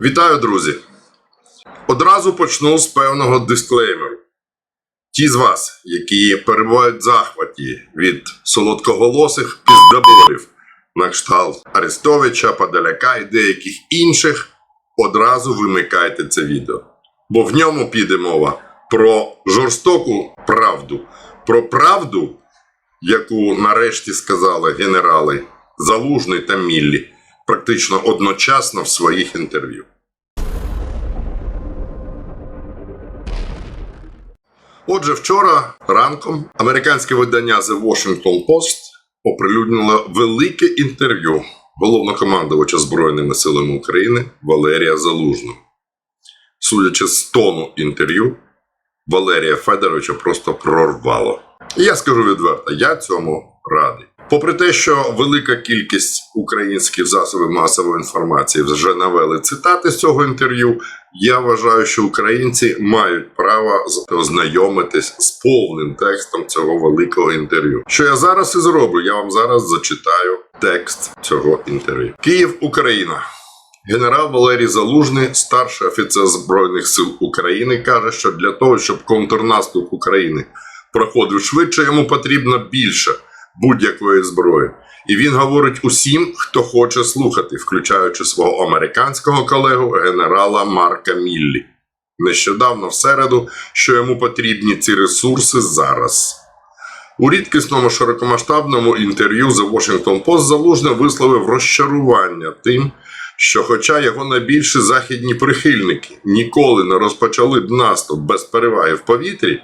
Вітаю, друзі! Одразу почну з певного дисклеймеру. Ті з вас, які перебувають в захваті від солодкоголосих піздаболів на кшталт Арестовича, Подаляка і деяких інших, одразу вимикайте це відео. Бо в ньому піде мова про жорстоку правду, про правду, яку нарешті сказали генерали Залужний та Міллі практично одночасно в своїх інтерв'ю. Отже, вчора ранком американське видання The Washington Post оприлюднило велике інтерв'ю головнокомандувача Збройними силами України Валерія Залужного. Судячи з тону інтерв'ю, Валерія Федоровича просто прорвало. І я скажу відверто, я цьому радий. Попри те, що велика кількість українських засобів масової інформації вже навели цитати з цього інтерв'ю, я вважаю, що українці мають право ознайомитись з повним текстом цього великого інтерв'ю. Що я зараз і зроблю? Я вам зараз зачитаю текст цього інтерв'ю. Київ, Україна. Генерал Валерій Залужний, старший офіцер Збройних сил України, каже, що для того, щоб контрнаступ України проходив швидше, йому потрібно більше будь-якої зброї. І він говорить усім, хто хоче слухати, включаючи свого американського колегу генерала Марка Міллі. Нещодавно в середу, що йому потрібні ці ресурси зараз. У рідкісному широкомасштабному інтерв'ю The Washington Post Залужний висловив розчарування тим, що, хоча його найбільші західні прихильники ніколи не розпочали б наступ без переваги в повітрі,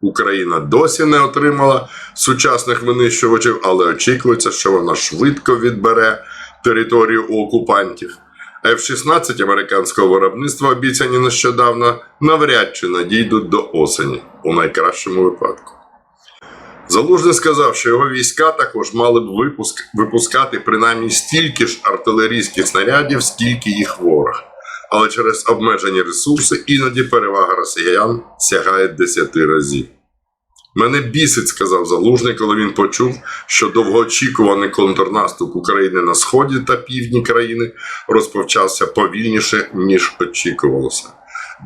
Україна досі не отримала сучасних винищувачів, але очікується, що вона швидко відбере територію у окупантів. F-16 американського виробництва, обіцяні нещодавно, навряд чи надійдуть до осені у найкращому випадку. Залужний сказав, що його війська також мали б випуск, випускати принаймні стільки ж артилерійських снарядів, скільки їх ворог. Але через обмежені ресурси іноді перевага росіян сягає 10 разів. Мене бісить, сказав Залужний, коли він почув, що довгоочікуваний контрнаступ України на сході та півдні країни розпочався повільніше, ніж очікувалося.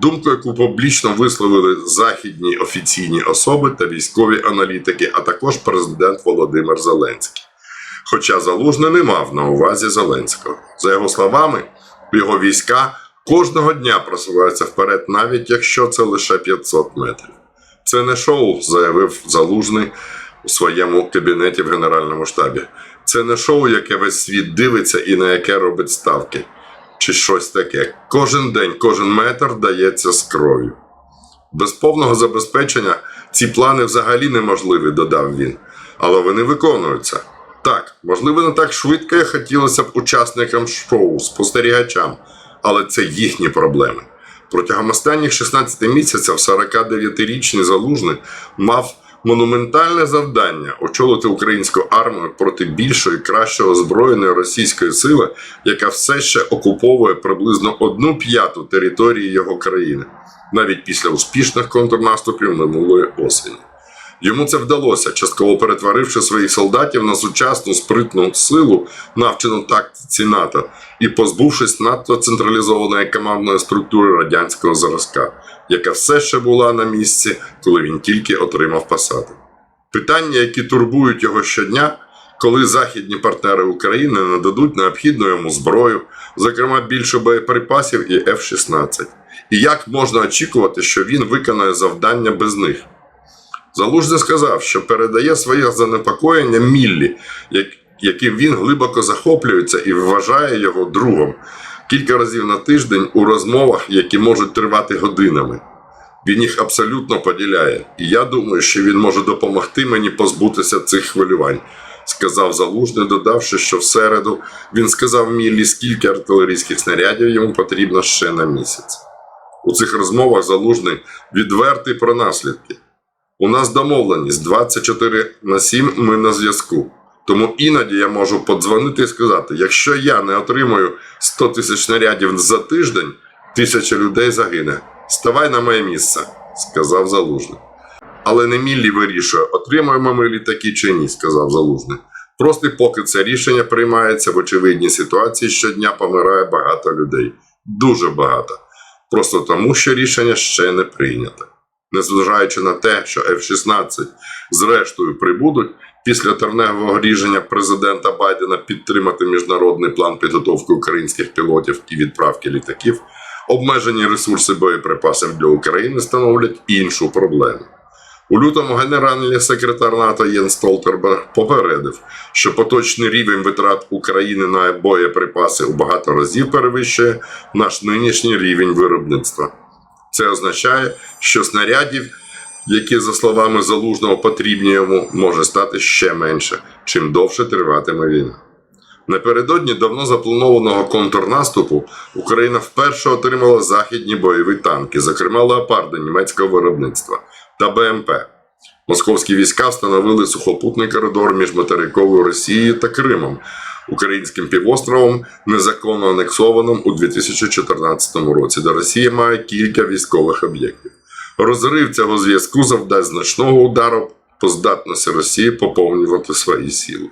Думку, яку публічно висловили західні офіційні особи та військові аналітики, а також президент Володимир Зеленський. Хоча Залужний не мав на увазі Зеленського. За його словами, його війська кожного дня просуваються вперед, навіть якщо це лише 500 метрів. Це не шоу, заявив Залужний у своєму кабінеті в Генеральному штабі. Це не шоу, яке весь світ дивиться і на яке робить ставки, чи щось таке. Кожен день, кожен метр дається з кров'ю. Без повного забезпечення ці плани взагалі неможливі, додав він, але вони виконуються. Так, можливо, не так швидко, як хотілося б учасникам шоу, спостерігачам, але це їхні проблеми. Протягом останніх 16 місяців 49-річний залужний мав монументальне завдання очолити українську армію проти більшої, краще озброєної російської сили, яка все ще окуповує приблизно одну п'яту території його країни, навіть після успішних контрнаступів минулої осені. Йому це вдалося, частково перетворивши своїх солдатів на сучасну спритну силу, навчену тактиці НАТО, і позбувшись надто централізованої командної структури радянського зразка, яка все ще була на місці, коли він тільки отримав посаду. Питання, які турбують його щодня, коли західні партнери України нададуть необхідну йому зброю, зокрема більше боєприпасів і F-16, і як можна очікувати, що він виконає завдання без них. Залужний сказав, що передає своє занепокоєння Міллі, яким він глибоко захоплюється і вважає його другом кілька разів на тиждень у розмовах, які можуть тривати годинами. Він їх абсолютно поділяє, і я думаю, що він може допомогти мені позбутися цих хвилювань, сказав Залужний, додавши, що в середу він сказав Міллі, скільки артилерійських снарядів йому потрібно ще на місяць. У цих розмовах Залужний відвертий про наслідки. У нас домовленість 24 на 7 ми на зв'язку. Тому іноді я можу подзвонити і сказати: якщо я не отримую 100 тисяч снарядів за тиждень, тисяча людей загине. Ставай на моє місце, сказав Залужний. Але не Міллі вирішує, отримаємо ми літаки чи ні, сказав Залужний. Просто поки це рішення приймається в очевидній ситуації, щодня помирає багато людей. Дуже багато. Просто тому, що рішення ще не прийнято. Незважаючи на те, що F-16 зрештою прибудуть після терневого рішення президента Байдена підтримати міжнародний план підготовки українських пілотів і відправки літаків, обмежені ресурси боєприпасів для України становлять іншу проблему. У лютому генеральний секретар НАТО Єн Столтерберг попередив, що поточний рівень витрат України на боєприпаси у багато разів перевищує наш нинішній рівень виробництва. Це означає, що снарядів, які, за словами залужного, потрібні йому, може стати ще менше, чим довше триватиме війна. Напередодні давно запланованого контрнаступу Україна вперше отримала західні бойові танки, зокрема леопарди німецького виробництва та БМП. Московські війська встановили сухопутний коридор між материковою Росією та Кримом, українським півостровом, незаконно анексованим у 2014 році, де Росія має кілька військових об'єктів. Розрив цього зв'язку завдасть значного удару по здатності Росії поповнювати свої сили.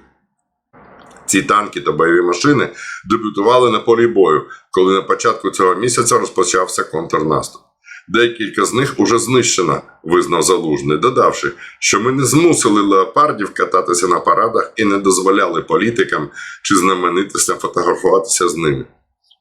Ці танки та бойові машини дебютували на полі бою, коли на початку цього місяця розпочався контрнаступ. Декілька з них уже знищено, визнав залужний, додавши, що ми не змусили леопардів кататися на парадах і не дозволяли політикам чи знаменитостям фотографуватися з ними.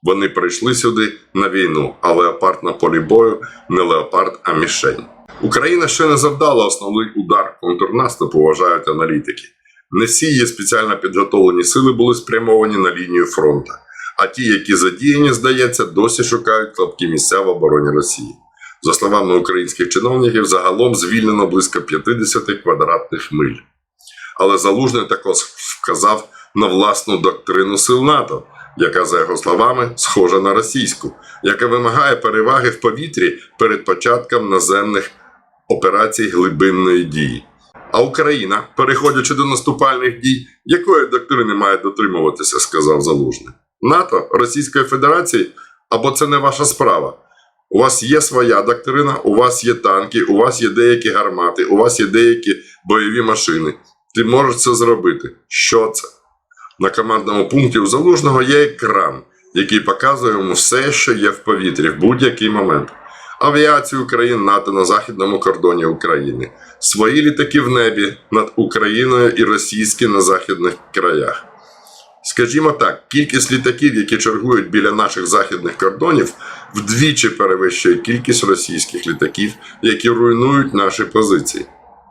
Вони прийшли сюди на війну, а леопард на полі бою не леопард, а мішень. Україна ще не завдала основний удар контрнаступу, вважають аналітики. Не всі її спеціально підготовлені сили були спрямовані на лінію фронту, а ті, які задіяні, здається, досі шукають слабкі місця в обороні Росії. За словами українських чиновників, загалом звільнено близько 50 квадратних миль. Але залужний також вказав на власну доктрину сил НАТО, яка, за його словами, схожа на російську, яка вимагає переваги в повітрі перед початком наземних операцій глибинної дії. А Україна, переходячи до наступальних дій, якої доктрини має дотримуватися, сказав Залужний. НАТО, Російської Федерації або це не ваша справа. У вас є своя доктрина, у вас є танки, у вас є деякі гармати, у вас є деякі бойові машини. Ти можеш це зробити. Що це? На командному пункті у Залужного є екран, який показує йому все, що є в повітрі в будь-який момент. Авіацію країн НАТО на західному кордоні України, свої літаки в небі над Україною і російські на західних краях. Скажімо так, кількість літаків, які чергують біля наших західних кордонів, вдвічі перевищує кількість російських літаків, які руйнують наші позиції.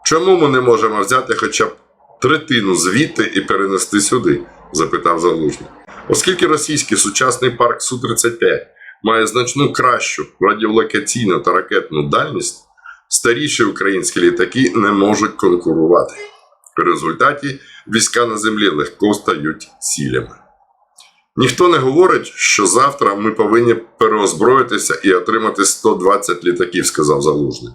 Чому ми не можемо взяти хоча б третину звідти і перенести сюди? запитав Залужний. Оскільки російський сучасний парк Су-35 має значну кращу радіолокаційну та ракетну дальність, старіші українські літаки не можуть конкурувати. В результаті війська на землі легко стають цілями. Ніхто не говорить, що завтра ми повинні переозброїтися і отримати 120 літаків, сказав Залужний.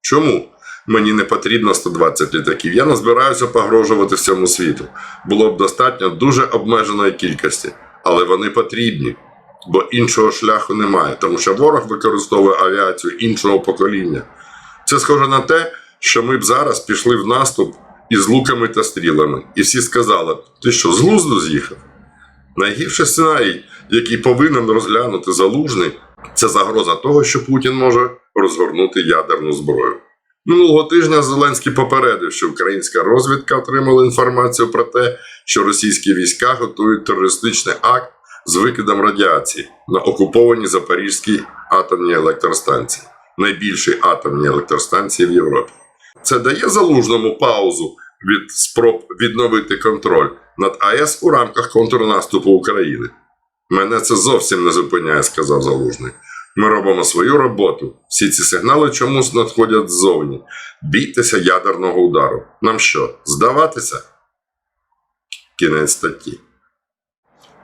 Чому? Мені не потрібно 120 літаків. Я не збираюся погрожувати всьому світу. Було б достатньо дуже обмеженої кількості, але вони потрібні, бо іншого шляху немає, тому що ворог використовує авіацію іншого покоління. Це схоже на те, що ми б зараз пішли в наступ із луками та стрілами, і всі сказали: ти що, з глузду з'їхав? Найгірший сценарій, який повинен розглянути залужний, це загроза того, що Путін може розгорнути ядерну зброю. Минулого тижня Зеленський попередив, що українська розвідка отримала інформацію про те, що російські війська готують терористичний акт з викидом радіації на окупованій Запорізькій атомній електростанції, найбільшій атомній електростанції в Європі. Це дає залужному паузу від спроб відновити контроль над АЕС у рамках контрнаступу України. Мене це зовсім не зупиняє, сказав залужний. Ми робимо свою роботу. Всі ці сигнали чомусь надходять ззовні. Бійтеся ядерного удару. Нам що, здаватися? Кінець статті.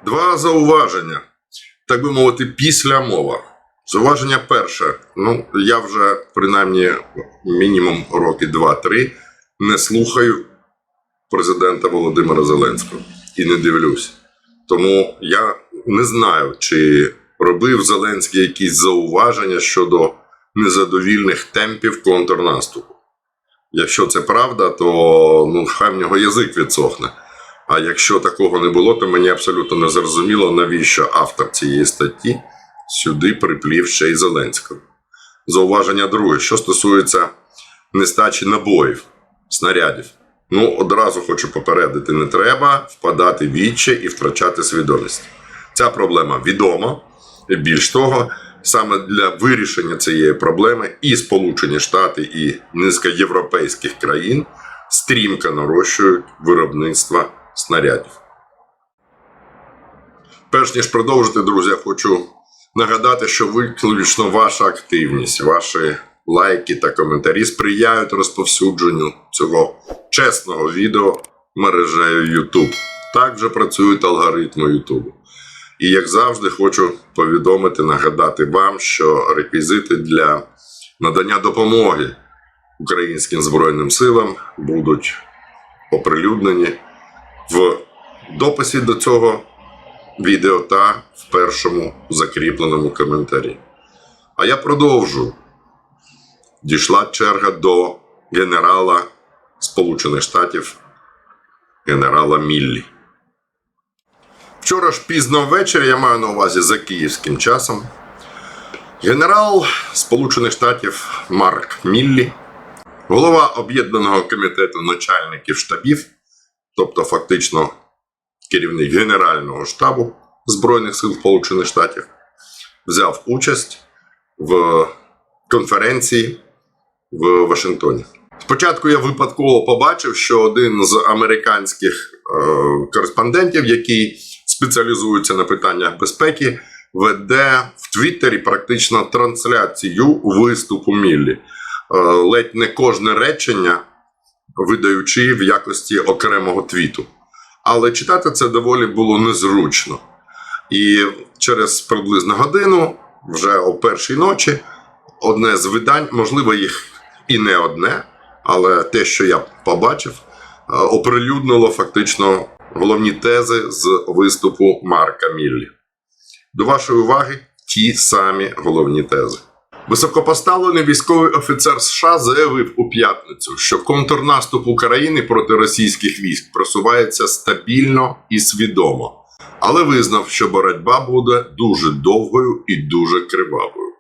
Два зауваження. Так би мовити, після мова. Зауваження перше. Ну, я вже принаймні мінімум роки 2-3 не слухаю президента Володимира Зеленського і не дивлюсь. Тому я не знаю, чи робив Зеленський якісь зауваження щодо незадовільних темпів контрнаступу. Якщо це правда, то ну, хай в нього язик відсохне. А якщо такого не було, то мені абсолютно не зрозуміло, навіщо автор цієї статті сюди приплів ще й Зеленського. Зауваження друге, що стосується нестачі набоїв, снарядів. Ну, одразу хочу попередити: не треба впадати в і втрачати свідомість. Ця проблема відома. Більш того, саме для вирішення цієї проблеми і Сполучені Штати, і низка європейських країн стрімко нарощують виробництво снарядів. Перш ніж продовжити, друзі, я хочу нагадати, що виключно ваша активність, ваші лайки та коментарі сприяють розповсюдженню цього чесного відео мережею YouTube. Так вже працюють алгоритми YouTube. І як завжди, хочу повідомити, нагадати вам, що реквізити для надання допомоги українським Збройним силам будуть оприлюднені в дописі до цього відео та в першому закріпленому коментарі. А я продовжу. Дійшла черга до генерала Сполучених Штатів, генерала Міллі. Вчора ж пізно ввечері, я маю на увазі за київським часом, генерал Сполучених Штатів Марк Міллі, голова Об'єднаного комітету начальників штабів, тобто фактично керівник Генерального штабу Збройних сил Сполучених Штатів, взяв участь в конференції в Вашингтоні. Спочатку я випадково побачив, що один з американських е, кореспондентів, який спеціалізується на питаннях безпеки, веде в Твіттері практично трансляцію виступу Міллі. Е, ледь не кожне речення видаючи в якості окремого твіту. Але читати це доволі було незручно. І через приблизно годину, вже о першій ночі, одне з видань, можливо, їх і не одне, але те, що я побачив, е, оприлюднило фактично головні тези з виступу Марка Міллі. До вашої уваги ті самі головні тези. Високопоставлений військовий офіцер США заявив у п'ятницю, що контрнаступ України проти російських військ просувається стабільно і свідомо, але визнав, що боротьба буде дуже довгою і дуже кривавою.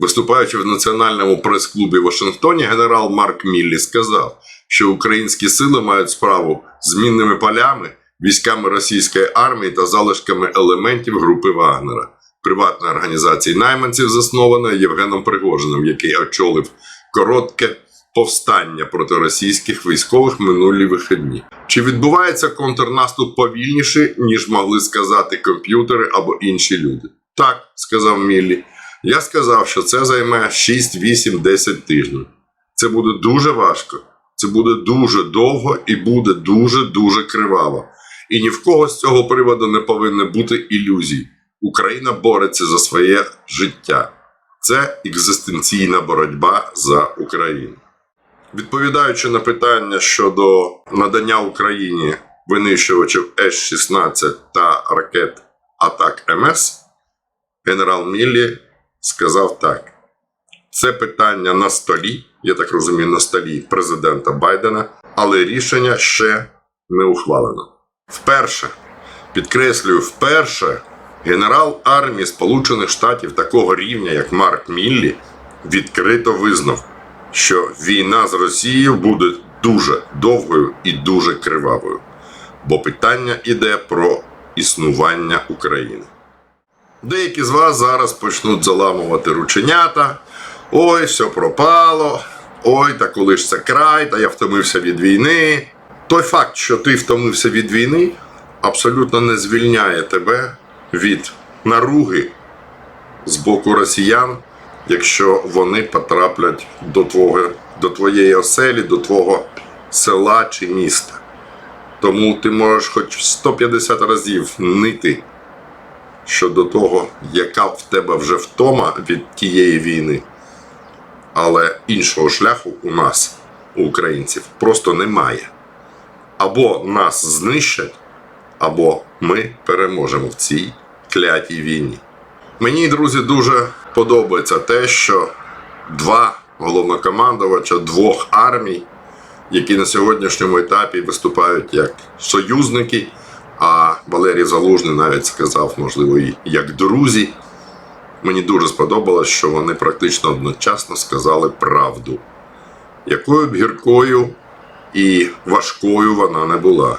Виступаючи в національному прес-клубі в Вашингтоні, генерал Марк Міллі сказав, що українські сили мають справу з мінними полями, військами російської армії та залишками елементів групи Вагнера, приватної організації найманців, заснованої Євгеном Пригожиним, який очолив коротке повстання проти російських військових минулі вихідні. Чи відбувається контрнаступ повільніше, ніж могли сказати комп'ютери або інші люди? Так, сказав Міллі. Я сказав, що це займе 6, 8, 10 тижнів. Це буде дуже важко, це буде дуже довго і буде дуже-дуже криваво. І ні в кого з цього приводу не повинно бути ілюзій. Україна бореться за своє життя. Це екзистенційна боротьба за Україну. Відповідаючи на питання щодо надання Україні винищувачів С-16 та ракет Атак МС, генерал Міллі сказав так: це питання на столі, я так розумію, на столі президента Байдена, але рішення ще не ухвалено. Вперше, підкреслюю, вперше генерал армії Сполучених Штатів такого рівня, як Марк Міллі, відкрито визнав, що війна з Росією буде дуже довгою і дуже кривавою, бо питання йде про існування України. Деякі з вас зараз почнуть заламувати рученята. Ой, все пропало. Ой, та коли ж це край, та я втомився від війни. Той факт, що ти втомився від війни, абсолютно не звільняє тебе від наруги з боку росіян, якщо вони потраплять до, твого, до твоєї оселі, до твого села чи міста. Тому ти можеш хоч 150 разів нити щодо того, яка в тебе вже втома від тієї війни. Але іншого шляху у нас, у українців, просто немає. Або нас знищать, або ми переможемо в цій клятій війні. Мені, друзі, дуже подобається те, що два головнокомандувача двох армій, які на сьогоднішньому етапі виступають як союзники, а Валерій Залужний навіть сказав, можливо, і як друзі, мені дуже сподобалось, що вони практично одночасно сказали правду, якою б гіркою і важкою вона не була.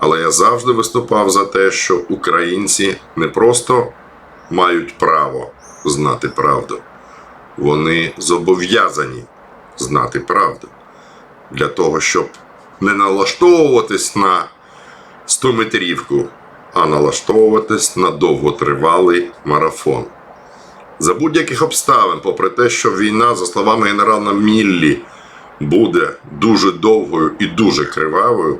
Але я завжди виступав за те, що українці не просто мають право знати правду, вони зобов'язані знати правду для того, щоб не налаштовуватись на 100-метрівку, а налаштовуватись на довготривалий марафон. За будь-яких обставин, попри те, що війна, за словами генерала Міллі, буде дуже довгою і дуже кривавою,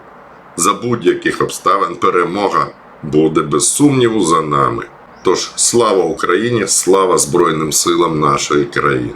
за будь-яких обставин перемога буде без сумніву за нами. Тож слава Україні, слава Збройним силам нашої країни.